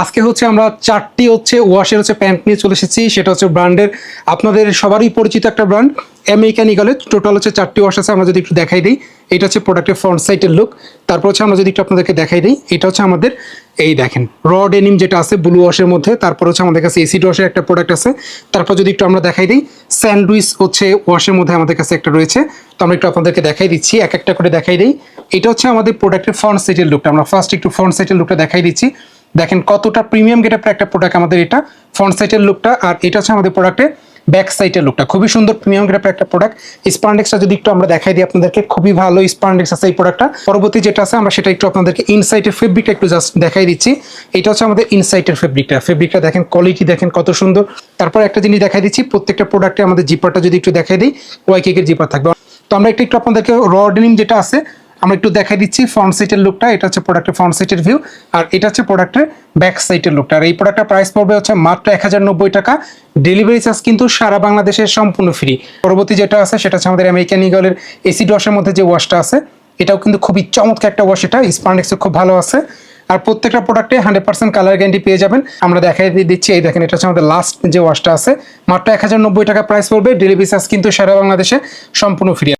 আজকে হচ্ছে আমরা চারটি হচ্ছে ওয়াশের হচ্ছে প্যান্ট নিয়ে চলে এসেছি, সেটা হচ্ছে ব্র্যান্ডের আপনাদের সবারই পরিচিত একটা ব্র্যান্ড আমেরিকান টোটাল হচ্ছে চারটি ওয়াশ আছে, আমরা যদি একটু দেখাই দিই। এটা হচ্ছে প্রোডাক্টের ফ্রন্ট সাইডের লুক তারপর হচ্ছে আমরা যদি একটু আপনাদেরকে দেখাই দিই, এটা হচ্ছে আমাদের, এই দেখেন র ডেনিম যেটা আছে ব্লু ওয়াশের মধ্যে, তারপর হচ্ছে আমাদের কাছে এসিড ওয়াশের একটা প্রোডাক্ট আছে। তারপর যদি একটু আমরা দেখাই দিই স্যান্ডউইচ হচ্ছে ওয়াশের মধ্যে আমাদের কাছে একটা রয়েছে। তো আমরা একটু আপনাদেরকে দেখাই দিচ্ছি, এক একটা করে দেখাই দিই। এটা হচ্ছে আমাদের প্রোডাক্টের ফ্রন্ট সাইডের লুকটা আমরা ফার্স্ট একটু ফ্রন্ট সাইডের লুকটা দেখাই দিচ্ছি। দেখেন কতটা প্রিমিয়াম গেটআপের একটা প্রোডাক্ট আমাদের এটা ফ্রন্ট সাইডের লুকটা আর এটা হচ্ছে আমাদের প্রোডাক্টের ব্যাক সাইডের লুকটা খুবই সুন্দর প্রিমিয়াম গেটআপের একটা প্রোডাক্ট স্পান্ডেক্সটা যদি একটু আমরা দেখাই দিই আপনাদেরকে, খুবই ভালো স্পান্ডেক্স আছে এই প্রোডাক্টটা পরবর্তী যেটা আছে, আমরা সেটা একটু আপনাদেরকে ইনসাইটের ফেব্রিকটা একটু জাস্ট দেখাই দিচ্ছি। এটা হচ্ছে আমাদের ইনসাইটের ফেব্রিকটা ফেব্রিকটা দেখেন কোয়ালিটি দেখেন কত সুন্দর। তারপর একটা জিনিস দেখাই দিচ্ছি, প্রত্যেকটা প্রোডাক্টে আমাদের জিপারটা যদি একটু দেখাই দিই ওয়াই কেকের জিপার থাকবে। তো আমরা একটু একটু আপনাদেরকে র যেটা আছে আমরা একটু দেখাই দিচ্ছি ফ্রন্ট সাইটের লুকটা এটা হচ্ছে প্রোডাক্টের ফ্রন্ট সাইটের ভিউ আর এটা হচ্ছে প্রোডাক্টের ব্যাক সাইটের লুকটা আর এই প্রোডাক্টের প্রাইস পড়বে হচ্ছে মাত্র এক হাজার নব্বই টাকা। ডেলিভারি চার্জ কিন্তু সারা বাংলাদেশের সম্পূর্ণ ফ্রি পরবর্তী যেটা আছে, সেটা হচ্ছে আমাদের আমেরিকান ইগলের এসিড ওয়াশের মধ্যে যে ওয়াশটা আছে, এটাও কিন্তু খুবই চমৎকার একটা ওয়াশ এটা। স্পান্ডেক্সও খুব ভালো আছে। আর প্রত্যেকটা প্রোডাক্টে হান্ড্রেড পার্সেন্ট কালার গ্যারান্টি পেয়ে যাবেন। আমরা দেখাই দিচ্ছি, এই দেখেন, এটা হচ্ছে আমাদের লাস্ট যে ওয়াশটা আছে। মাত্র এক হাজার নব্বই টাকা প্রাইস পড়বে। ডেলিভারি চার্জ কিন্তু সারা বাংলাদেশে সম্পূর্ণ ফ্রি